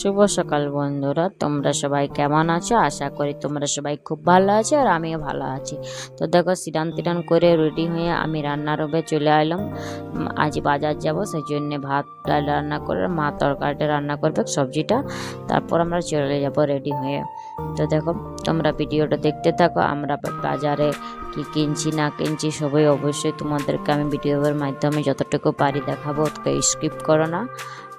শুভ সকাল বন্ধুরা। তোমরা সবাই কেমন আছো? আশা করি তোমরা সবাই খুব ভালো আছো আর আমিও ভালো আছি। তো দেখো সিরান তিরান করে রেডি হয়ে আমি রান্নার রুমে চলে এলাম আজ বাজার যাব সেই জন্যে ভাত ডাল রান্না করে, মা তরকারিটা রান্না করবে সবজিটা। তারপর আমরা চলে যাব রেডি হয়ে। তো দেখো, তোমরা ভিডিওটা দেখতে থাকো, আমরা বাজারে কি কিনছি, না কিনছি সবাই অবশ্যই তোমাদেরকে আমি ভিডিওর মাধ্যমে যতটুকু পারি দেখাবো স্কিপ করো না।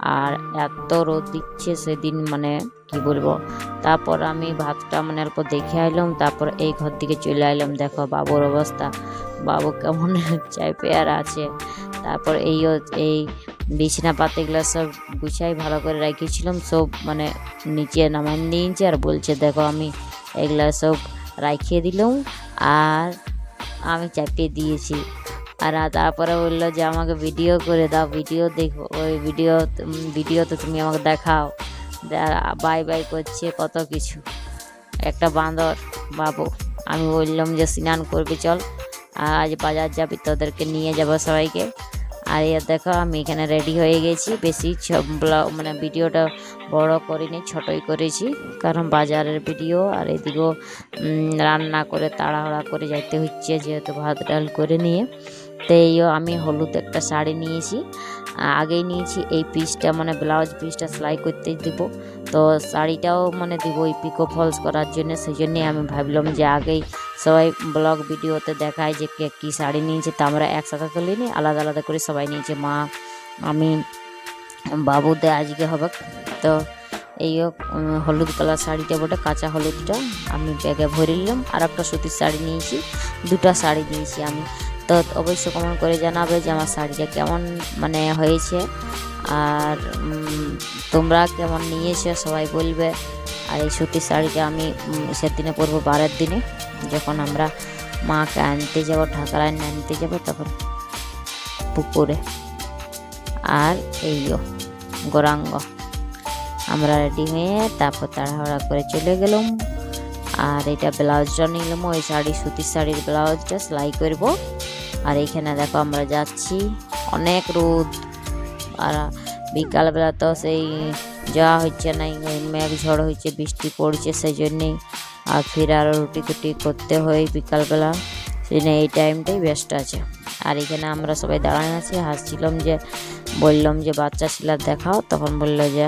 আর এত রোদ দিচ্ছে সেদিন মানে কি বলব? তারপর আমি ভাতটা মানে অল্প দেখে আইলাম, তারপর এই ঘর দিকে চলে আইলাম। দেখো বাবুর অবস্থা। বাবু কেমন চাইপে আর আছে। তারপর এই এই বিছানা পাতিগুলো সব গুছাই ভালো করে রাখিয়েছিলাম, সব মানে নিচে নামাই নিয়েছে আর বলছে, দেখো আমি এগুলা সব রাখিয়ে দিলাম আর আমি চাপিয়ে দিয়েছি। আর তারপরে বলল যে, আমাকে ভিডিও করে দাও ভিডিও দেখো, ওই ভিডিও ভিডিওতে তুমি আমাকে দেখাও। বাই বাই করছে কত কিছু। একটা বাঁদর বাবু, আমি বললাম যে, স্নান করবি, চল। আজ বাজার যাবি, তোদেরকে নিয়ে যাব সবাইকে। আর এ দেখো, আমি এখানে রেডি হয়ে গেছি। বেশি মানে ভিডিওটা বড় করিনি, ছোটই করেছি। কারণ বাজারের ভিডিও আর এদিকেও রান্না করে তাড়াহাড়া করে যাইতে হচ্ছে, যেহেতু ভাত ডাল করে নিয়ে। তো আমি হলুদ একটা শাড়ি নিয়েছি। আগেই নিয়েছি। এই পিসটা মানে ব্লাউজ পিসটা সেলাই করতে দিব। তো শাড়িটাও মানে দিব ওই পিকো ফলস করার জন্য। সেই জন্যে আমি ভাবলাম যে আগেই সবাই ব্লগ ভিডিওতে দেখায় যে কে কী শাড়ি নিয়েছে। তা আমরা একসাথে তো নিই আলাদা আলাদা করে সবাই নিয়েছে। মা, আমি, বাবুদে আজকে হবে। তো এই হলুদ কালার শাড়িটা বটে, কাঁচা হলুদটা আমি ব্যাগে ভরে নিলাম। আর একটা সুতির শাড়ি নিয়েছি। দুটা শাড়ি নিয়েছি আমি। তো অবশ্যই কমেন্ট করে জানাবে যে আমার শাড়িটা কেমন মানে হয়েছে। আর তোমরা কেমন নিয়েছো সবাই বলবে। আর এই সুতির শাড়িটা আমি সেদিনে পরবো বারের দিনে। যখন আমরা মাকে আনতে যাব ঠাকুরায় আনতে যাব তখন পুকুরে। আর এইও গৌরাঙ্গ। আমরা রেডি হয়ে তারপর তাড়াহুড়া করে চলে গেলাম। আর এটা ব্লাউজটা নিলাম ওই শাড়ি সুতির শাড়ির ব্লাউজটা সেলাই করব। আর এইখানে দেখো আমরা যাচ্ছি। অনেক রোদ। আর বিকালবেলা তো সেই যাওয়া হচ্ছে না, মেঘ ঝড় হচ্ছে, বৃষ্টি পড়ছে সেই জন্যেই আর ফির আরও রুটি টুটি করতে হয় বিকালবেলা। সেই জন্য এই টাইমটাই বেস্ট আছে। আর এখানে আমরা সবাই দাঁড়ানো আছি। হাসছিলাম যে, বললাম যে, বাচ্চা ছিলার দেখাও। তখন বলল যে